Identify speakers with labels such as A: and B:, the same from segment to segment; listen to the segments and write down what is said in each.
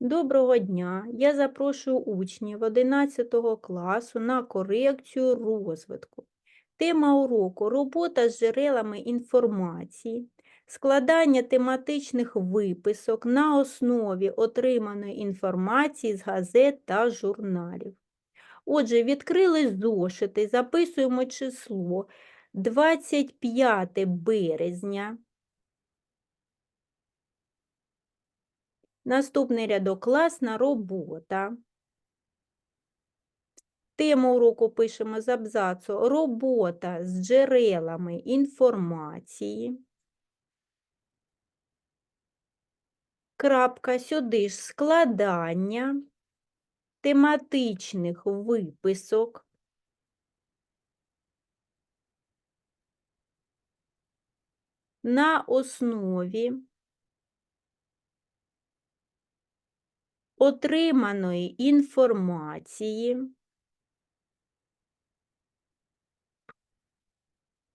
A: Доброго дня! Я запрошую учнів 11 класу на корекцію розвитку. Тема уроку робота з джерелами інформації, складання тематичних виписок на основі отриманої інформації з газет та журналів. Отже, відкрили зошити, записуємо число 25 березня. Наступний рядок класна робота. Тему уроку пишемо з абзацу робота з джерелами інформації. Крапка сюди ж складання тематичних виписок. На основі отриманої інформації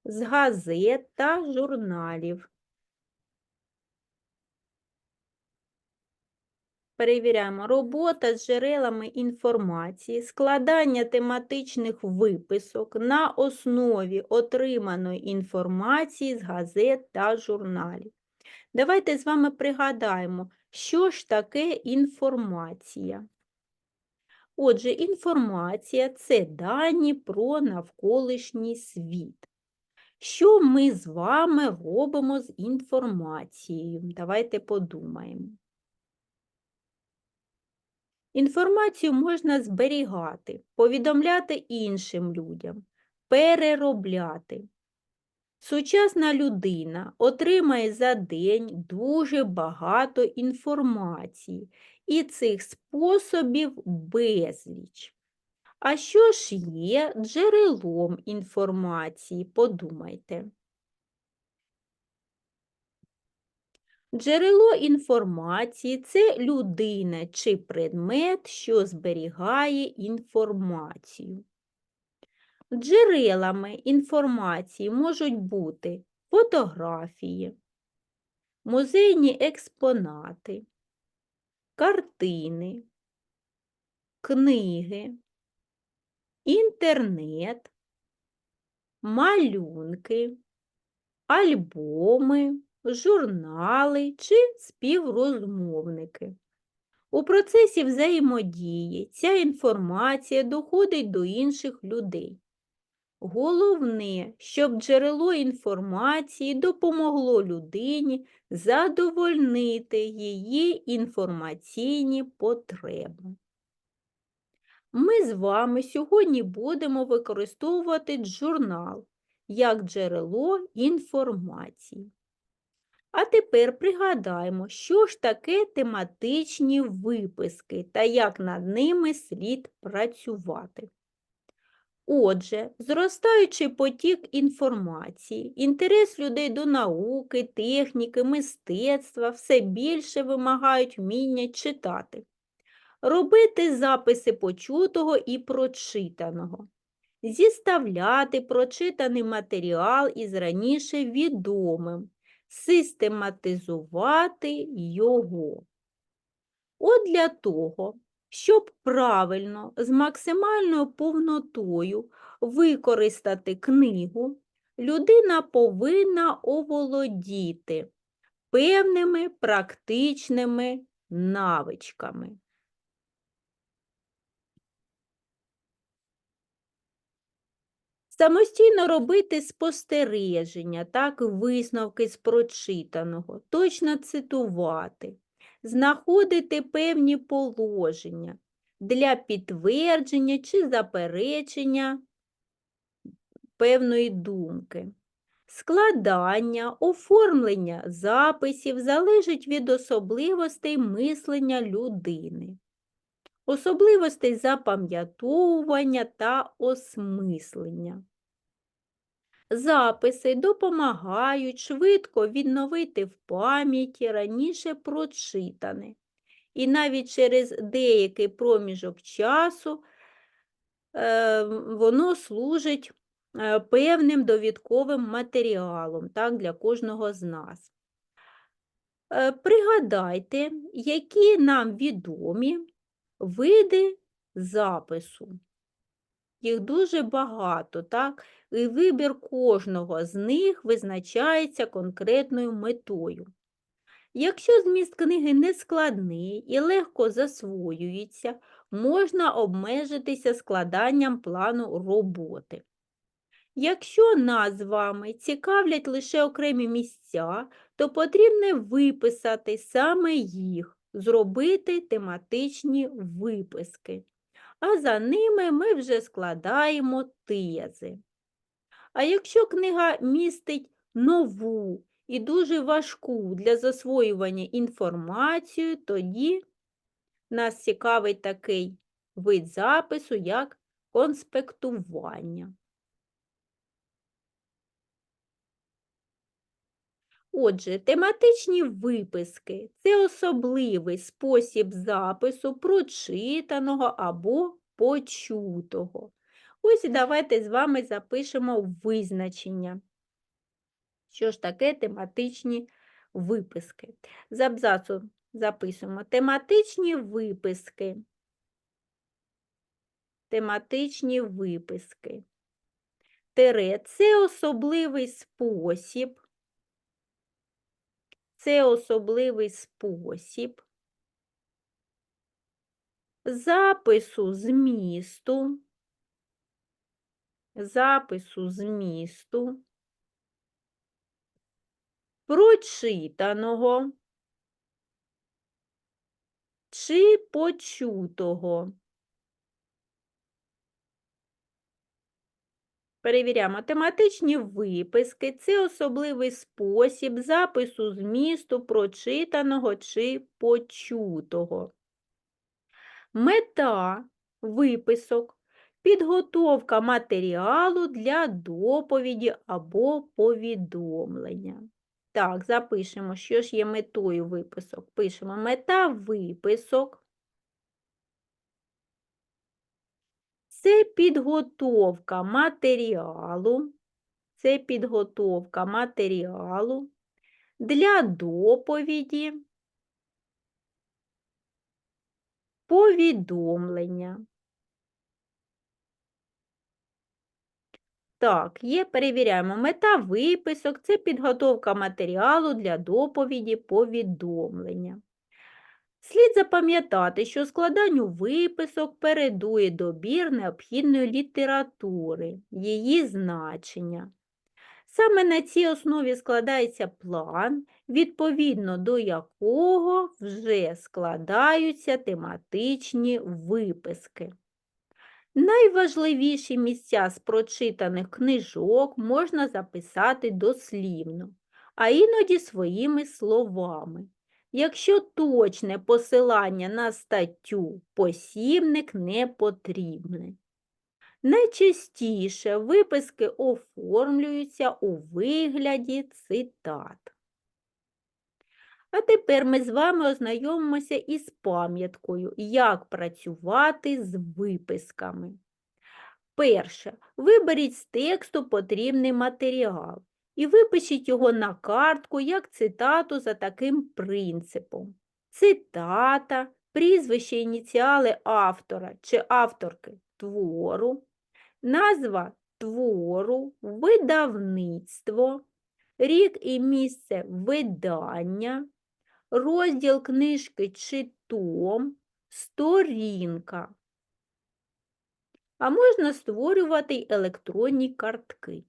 A: з газет та журналів. Перевіряємо робота з джерелами інформації, складання тематичних виписок на основі отриманої інформації з газет та журналів. Давайте з вами пригадаємо, що ж таке інформація? Отже, інформація це дані про навколишній світ. Що ми з вами робимо з інформацією? Давайте подумаємо. Інформацію можна зберігати, повідомляти іншим людям, переробляти. Сучасна людина отримає за день дуже багато інформації, і цих способів безліч. А що ж є джерелом інформації? Подумайте. Джерело інформації це людина чи предмет, що зберігає інформацію. Джерелами інформації можуть бути фотографії, музейні експонати, картини, книги, інтернет, малюнки, альбоми, журнали чи співрозмовники. У процесі взаємодії ця інформація доходить до інших людей. Головне, щоб джерело інформації допомогло людині задовольнити її інформаційні потреби. Ми з вами сьогодні будемо використовувати журнал як джерело інформації. А тепер пригадаємо, що ж таке тематичні виписки та як над ними слід працювати. Отже, зростаючий потік інформації, інтерес людей до науки, техніки, мистецтва все більше вимагають вміння читати, робити записи почутого і прочитаного, зіставляти прочитаний матеріал із раніше відомим, систематизувати його. От для того, щоб правильно, з максимальною повнотою використати книгу, людина повинна оволодіти певними практичними навичками. Самостійно робити спостереження, так, висновки з прочитаного, точно цитувати, знаходити певні положення для підтвердження чи заперечення певної думки. Складання, оформлення записів залежить від особливостей мислення людини, особливостей запам'ятовування та осмислення. Записи допомагають швидко відновити в пам'яті раніше прочитане, і навіть через деякий проміжок часу е, воно служить е, певним довідковим матеріалом так, для кожного з нас. Е, Пригадайте, які нам відомі види запису. Їх дуже багато, так? І вибір кожного з них визначається конкретною метою. Якщо зміст книги не складний і легко засвоюється, можна обмежитися складанням плану роботи. Якщо нас з вами цікавлять лише окремі місця, то потрібно виписати саме їх, зробити тематичні виписки. А за ними ми вже складаємо тези. А якщо книга містить нову і дуже важку для засвоювання інформацію, тоді нас цікавить такий вид запису, як конспектування. Отже, тематичні виписки це особливий спосіб запису прочитаного або почутого. Ось давайте з вами запишемо визначення. Що ж таке тематичні виписки? З абзацу записуємо тематичні виписки. Тематичні виписки. Тере це особливий спосіб це особливий спосіб запису змісту, запису змісту, прочитаного чи почутого. Перевіряємо, тематичні виписки це особливий спосіб запису змісту прочитаного чи почутого. Мета виписок підготовка матеріалу для доповіді або повідомлення. Так, запишемо, що ж є метою виписок. Пишемо мета виписок. Це підготовка матеріалу, це підготовка матеріалу для доповіді, повідомлення. Так, є, перевіряємо. Мета виписок це підготовка матеріалу для доповіді повідомлення. Слід запам'ятати, що складанню виписок передує добір необхідної літератури, її значення. Саме на цій основі складається план, відповідно до якого вже складаються тематичні виписки. Найважливіші місця з прочитаних книжок можна записати дослівно, а іноді своїми словами. Якщо точне посилання на статтю посібник не потрібне. Найчастіше виписки оформлюються у вигляді цитат. А тепер ми з вами ознайомимося із пам'яткою, як працювати з виписками. Перше, виберіть з тексту потрібний матеріал і випишіть його на картку як цитату за таким принципом. Цитата, прізвище ініціали автора чи авторки твору, назва твору, видавництво, рік і місце видання, розділ книжки чи том, сторінка. А можна створювати й електронні картки.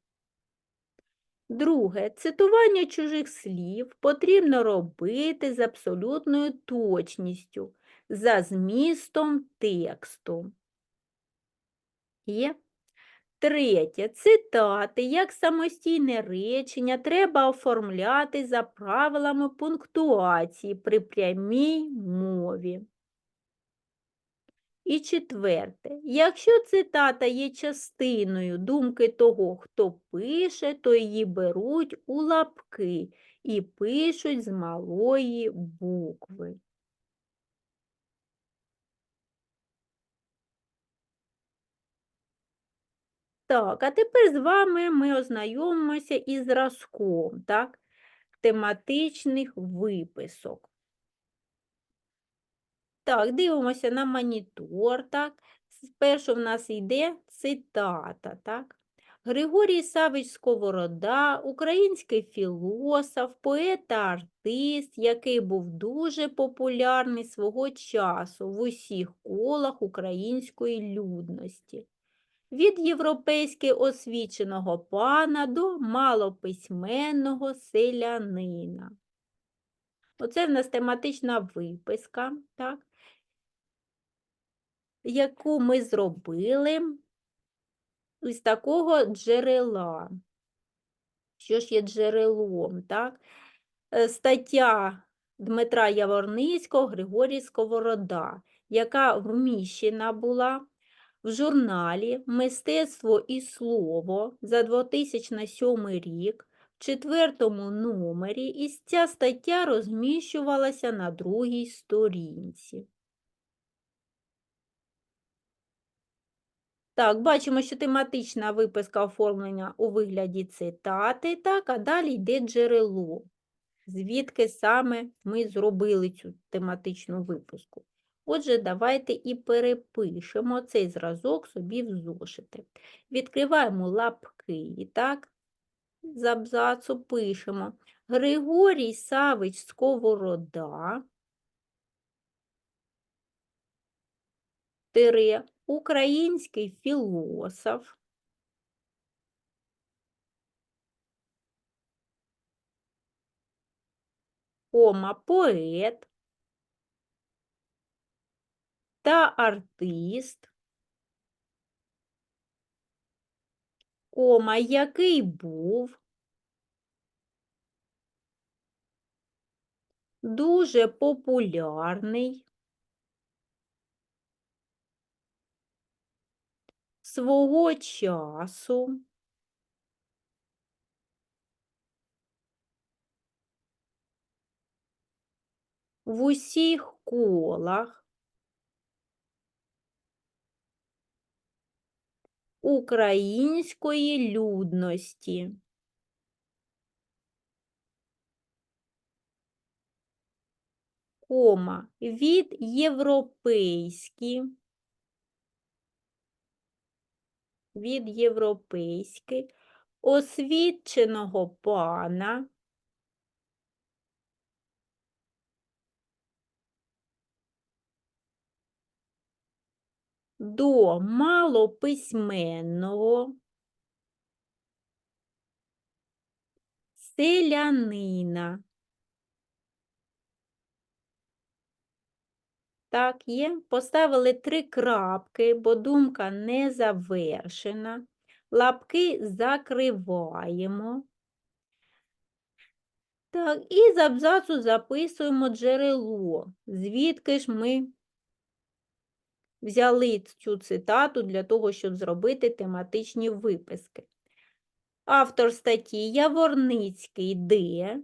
A: Друге, цитування чужих слів потрібно робити з абсолютною точністю, за змістом тексту. Є. Третє, цитати як самостійне речення треба оформляти за правилами пунктуації при прямій мові. І четверте, якщо цитата є частиною думки того, хто пише, то її беруть у лапки і пишуть з малої букви. Так, а тепер з вами ми ознайомимося із зразком. Так? тематичних виписок. Так, дивимося на монітор, так. Спершу в нас йде цитата, так. Григорій Савич Сковорода, український філософ, поет та артист, який був дуже популярний свого часу в усіх колах української людності. Від європейськи освіченого пана до малописьменного селянина. Оце в нас тематична виписка, так, яку ми зробили із такого джерела. Що ж є джерелом? так? Е, Стаття Дмитра Яворницького, Григорій Сковорода, яка вміщена була в журналі Мистецтво і слово за 2007 рік четвертому номері, і ця стаття розміщувалася на другій сторінці. Так, бачимо, що тематична виписка оформлення у вигляді цитати, так, а далі йде джерело, звідки саме ми зробили цю тематичну випуску. Отже, давайте і перепишемо цей зразок собі в зошити. Відкриваємо лапки, так, з абзацу пишемо Григорій Савич Сковорода, тире, український філософ, кома, поет. Та артист, кома, який був. Дуже популярний свого часу. В усіх колах. Української людності. Кома. Від європейські, від європейськи, освіченого пана, до малописьменного селянина. Так, є. Поставили три крапки, бо думка не завершена. Лапки закриваємо. Так, і з абзацу записуємо джерело, звідки ж ми взяли цю цитату для того, щоб зробити тематичні виписки. Автор статті Яворницький Д.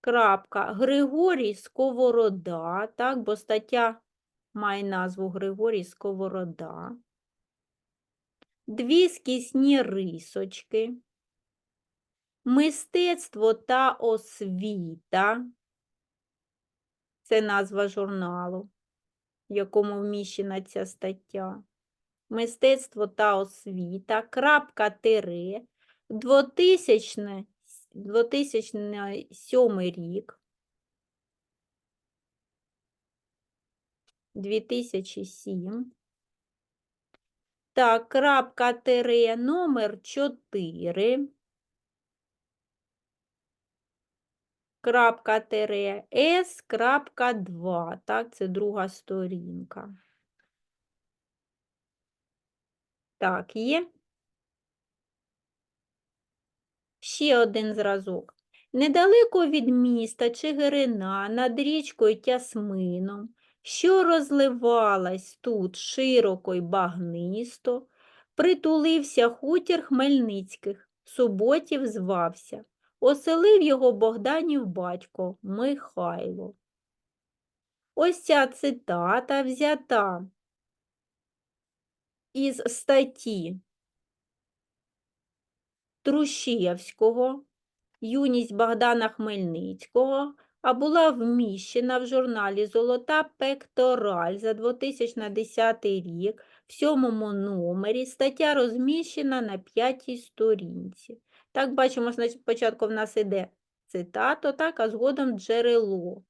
A: Крапка Григорій Сковорода, так, бо стаття має назву Григорій Сковорода. Дві скісні рисочки. Мистецтво та освіта. Це назва журналу, в якому вміщена ця стаття. Мистецтво та освіта. Крапка тире. 2000 2007 рік, 2007. Так, крапка тире номер 4. Крапка тире С, крапка 2. Так, це друга сторінка. Так, є. Ще один зразок. Недалеко від міста Чигирина над річкою Тясмином, що розливалась тут широко й багнисто, притулився хутір Хмельницьких, суботів звався, оселив його Богданів батько Михайло. Ось ця цитата взята із статті Трушевського, юність Богдана Хмельницького, а була вміщена в журналі Золота пектораль за 2010 рік в сьомому номері. Стаття розміщена на п'ятій сторінці. Так, бачимо, спочатку в нас іде цитата, так, а згодом джерело.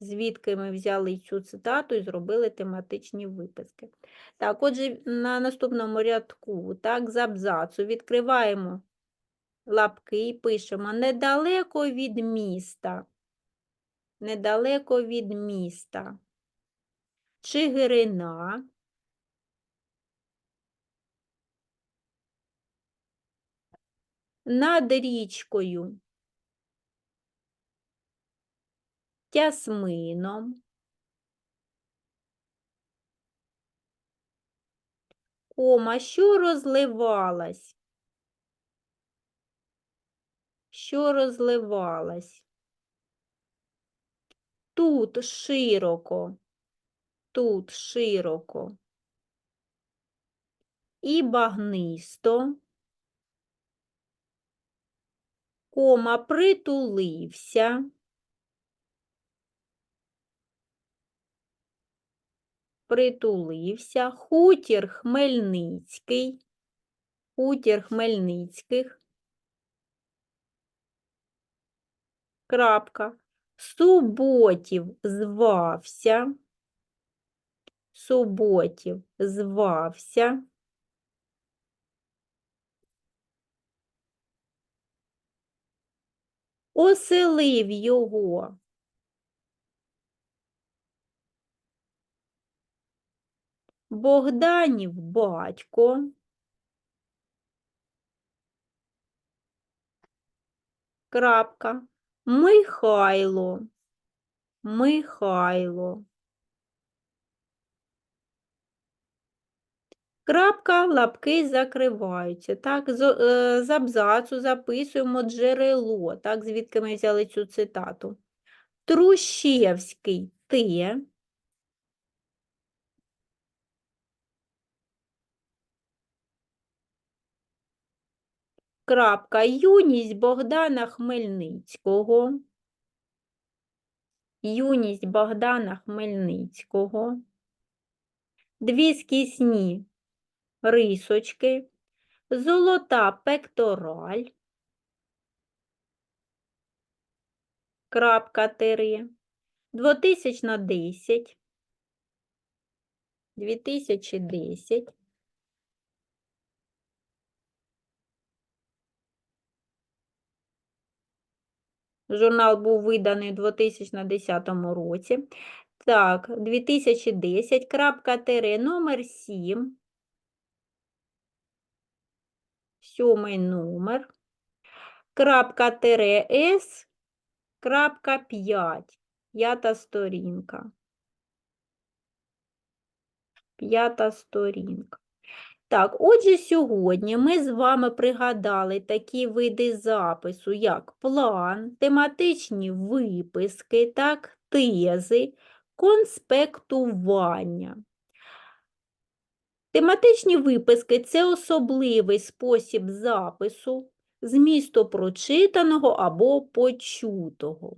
A: Звідки ми взяли цю цитату і зробили тематичні виписки. Так, отже, на наступному рядку, так, з абзацу відкриваємо лапки і пишемо недалеко від міста. Недалеко від міста. Чигирина. Над річкою. Тясмином. Кома, що розливалась? Що розливалась? Тут широко, тут широко. І багнисто. Кома притулився. Притулився. Хутір Хмельницький. Хутір Хмельницьких. Крапка. Суботів звався. Суботів звався. Оселив його. Богданів батько. Крапка. Михайло. Михайло. Крапка, лапки закриваються. Так, е, з абзацу записуємо джерело, так, звідки ми взяли цю цитату. Трущевський ти. Крапка. Юність Богдана Хмельницького. Юність Богдана Хмельницького. Дві скісні рисочки. Золота пектораль. Крапка 3. 2010. 2010. Журнал був виданий у 2010 році. Так, 2010, крапка тире, номер 7. Сьомий номер. Крапка тире С, крапка 5. П'ята сторінка. П'ята сторінка. Так, отже, сьогодні ми з вами пригадали такі види запису, як план, тематичні виписки, так, тези, конспектування. Тематичні виписки це особливий спосіб запису змісту прочитаного або почутого.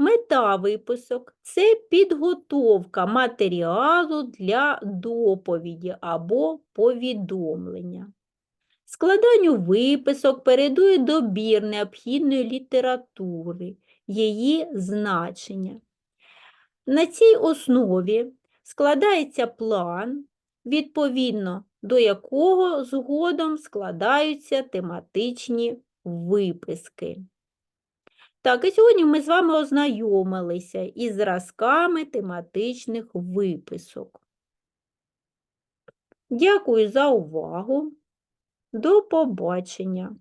A: Мета виписок це підготовка матеріалу для доповіді або повідомлення. Складанню виписок передує добір необхідної літератури, її значення. На цій основі складається план, відповідно до якого згодом складаються тематичні виписки. Так, і сьогодні ми з вами ознайомилися із зразками тематичних виписок. Дякую за увагу. До побачення!